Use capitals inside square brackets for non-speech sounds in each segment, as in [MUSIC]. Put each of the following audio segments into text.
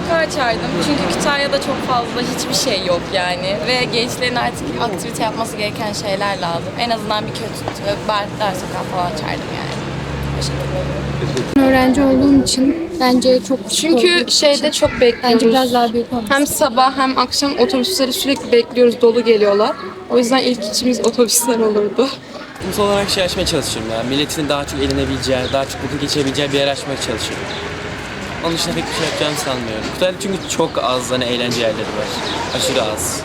sokağı açardım. Çünkü Kütahya'da çok fazla hiçbir şey yok yani. Ve gençlerin artık aktivite yapması gereken şeyler lazım. En azından bir kötü bar, dar sokağı falan açardım yani. Öğrenci olduğum için bence çok Çünkü olduğu şeyde için çok bence bekliyoruz. biraz daha büyük olması. Hem sabah hem akşam otobüsleri sürekli bekliyoruz, dolu geliyorlar. O yüzden ilk içimiz otobüsler olurdu. Toplumsal olarak şey açmaya çalışıyorum ya. Milletin daha çok eğlenebileceği, daha çok vakit geçirebileceği bir yer açmaya çalışıyorum. Onun dışında pek bir şey yapacağımı sanmıyorum. Kütahya'da çünkü çok az hani eğlence yerleri var. Aşırı az.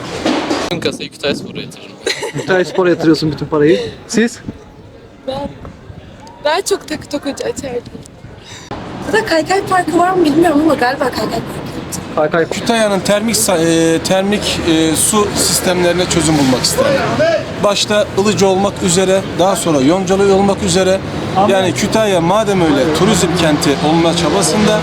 Bütün kasayı Kütahya Spor'a yatırırım. Kütahya Spor'a yatırıyorsun bütün parayı. Siz? Daha çok takı tokucu açardım. Burada kaykay parkı var mı bilmiyorum ama galiba kaykay parkı. Kaykay. Kütahya'nın termik e, termik e, su sistemlerine çözüm bulmak isterim. Başta Ilıcı olmak üzere, daha sonra Yoncalı olmak üzere. Yani Kütahya madem öyle turizm kenti olma çabasında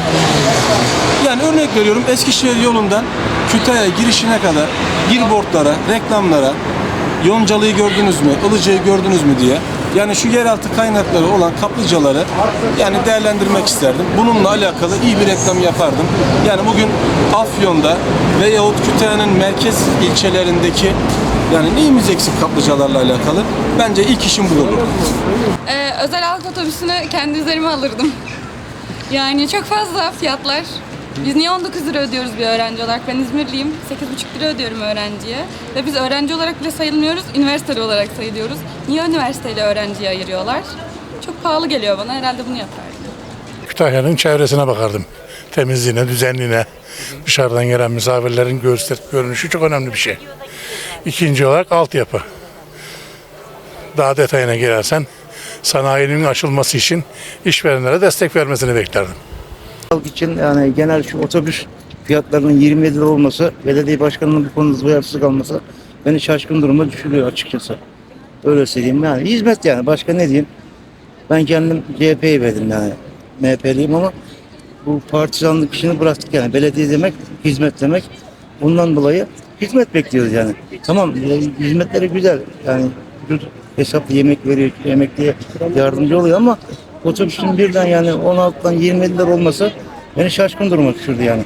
yani örnek veriyorum Eskişehir yolundan Kütahya girişine kadar billboardlara, reklamlara Yoncalı'yı gördünüz mü, Ilıcı'yı gördünüz mü diye. Yani şu yeraltı kaynakları olan kaplıcaları yani değerlendirmek isterdim. Bununla alakalı iyi bir reklam yapardım. Yani bugün Afyon'da veyahut Kütahya'nın merkez ilçelerindeki yani neyimiz eksik kaplıcalarla alakalı? Bence ilk işim bu olur. Ee, özel halk otobüsünü kendi üzerime alırdım. Yani çok fazla fiyatlar. Biz niye 19 lira ödüyoruz bir öğrenci olarak? Ben İzmirliyim. 8,5 lira ödüyorum öğrenciye. Ve biz öğrenci olarak bile sayılmıyoruz, üniversiteli olarak sayılıyoruz. Niye üniversiteyle öğrenciyi ayırıyorlar? Çok pahalı geliyor bana. Herhalde bunu yapardım. Kütahya'nın çevresine bakardım. Temizliğine, düzenliğine, dışarıdan gelen misafirlerin göster görünüşü çok önemli bir şey. İkinci olarak altyapı. Daha detayına girersen sanayinin açılması için işverenlere destek vermesini beklerdim. Halk için yani genel şu otobüs fiyatlarının 27 lira olması, belediye başkanının bu konuda duyarsız kalması beni şaşkın duruma düşürüyor açıkçası. Öyle söyleyeyim yani. Hizmet yani. Başka ne diyeyim? Ben kendim CHP'yi verdim yani. MHP'liyim ama bu partizanlık işini bıraktık yani. Belediye demek, hizmet demek. Bundan dolayı hizmet bekliyoruz yani. Tamam e, hizmetleri güzel. Yani hesaplı yemek veriyor, emekliye yardımcı oluyor ama otobüsün birden yani 16'dan 27 lira olması beni şaşkın duruma düşürdü yani.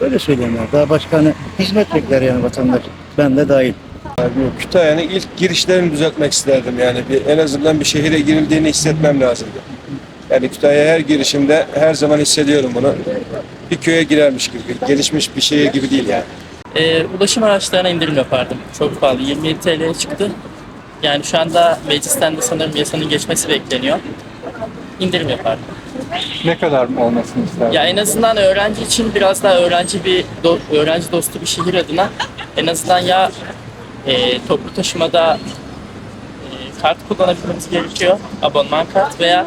Öyle söyleyeyim yani. Daha başka hani hizmet bekler yani vatandaş. Ben de dahil. Kütahya'nın ilk girişlerini düzeltmek isterdim yani. Bir, en azından bir şehire girildiğini hissetmem lazımdı. Yani Kütahya her girişimde her zaman hissediyorum bunu. Bir köye girermiş gibi, gelişmiş bir şehir gibi değil yani. Ee, ulaşım araçlarına indirim yapardım. Çok pahalı. 27 TL'ye çıktı. Yani şu anda meclisten de sanırım yasanın geçmesi bekleniyor. İndirim yapardım. Ne kadar olmasını ister? Ya en azından öğrenci için biraz daha öğrenci bir do- öğrenci dostu bir şehir adına en azından ya e, toplu taşımada e, kart kullanabilmemiz gerekiyor. Abonman kart veya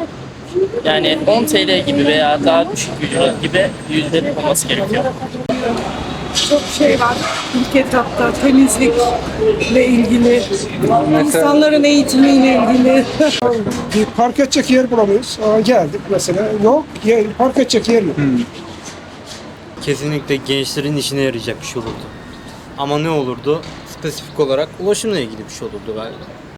yani 10 TL gibi veya daha düşük bir ücret gibi ücret olması gerekiyor. Çok şey var ilk etapta temizlikle ilgili, insanların eğitimiyle ilgili. [LAUGHS] Bir park edecek yer bulamıyoruz. Aa, geldik mesela. Yok, yer, park edecek yer yok. kesinlikle gençlerin işine yarayacak bir şey olurdu. Ama ne olurdu? Spesifik olarak ulaşımla ilgili bir şey olurdu galiba.